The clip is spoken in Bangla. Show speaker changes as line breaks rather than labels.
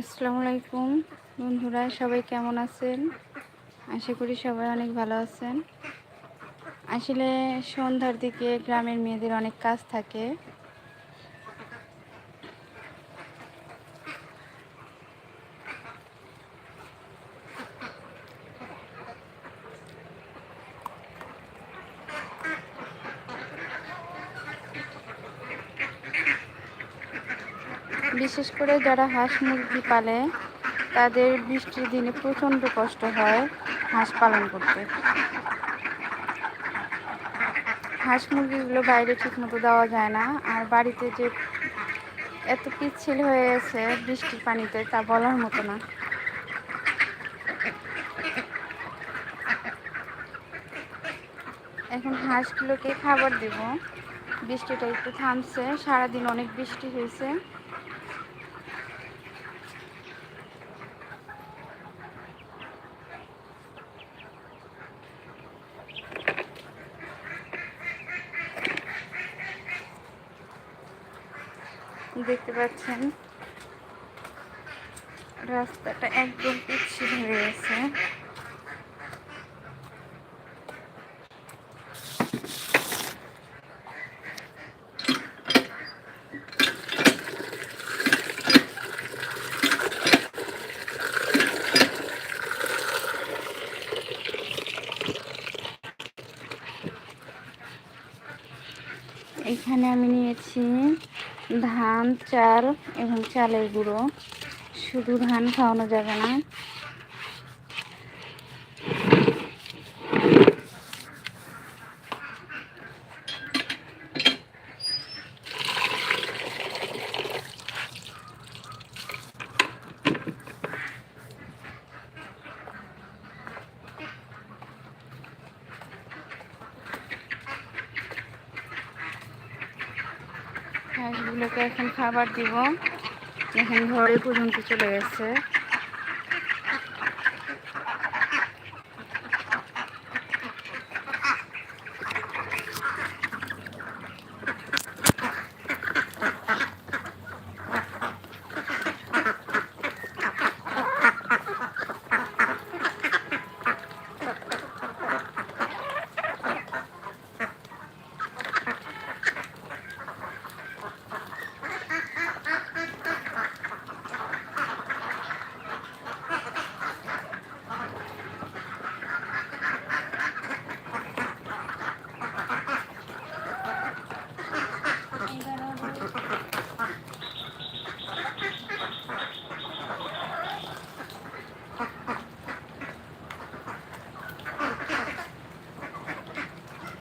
আসসালামু আলাইকুম। বন্ধুরা, সবাই কেমন আছেন? আশা করি সবাই অনেক ভালো আছেন। আসলে সন্ধ্যার দিকে গ্রামের মেয়েদের অনেক কাজ থাকে। বিশেষ করে যারা হাঁস মুরগি পালে, তাদের বৃষ্টির দিনে প্রচণ্ড কষ্ট হয় হাঁস পালন করতে। হাঁস মুরগিগুলো বাইরে ঠিকমতো দেওয়া যায় না। আর বাড়িতে যে এত পিচ্ছিল হয়ে গেছে বৃষ্টির পানিতে, তা বলার মতো না। এখন হাঁসগুলোকে খাবার দেব। বৃষ্টিটা একটু থামছে। সারাদিন অনেক বৃষ্টি হয়েছে। দেখতে পাচ্ছেন? রাস্তাটা একদম পিচ্ছিল হয়ে গেছে। এখানে আমি নিয়েছি ধান চাল এবং চালের গুঁড়ো। শুধু ধান খাওয়ানো যাবে না। হাঁসগুলোকে এখন খাবার দিব। এখন ঘরে পর্যন্ত চলে গেছে।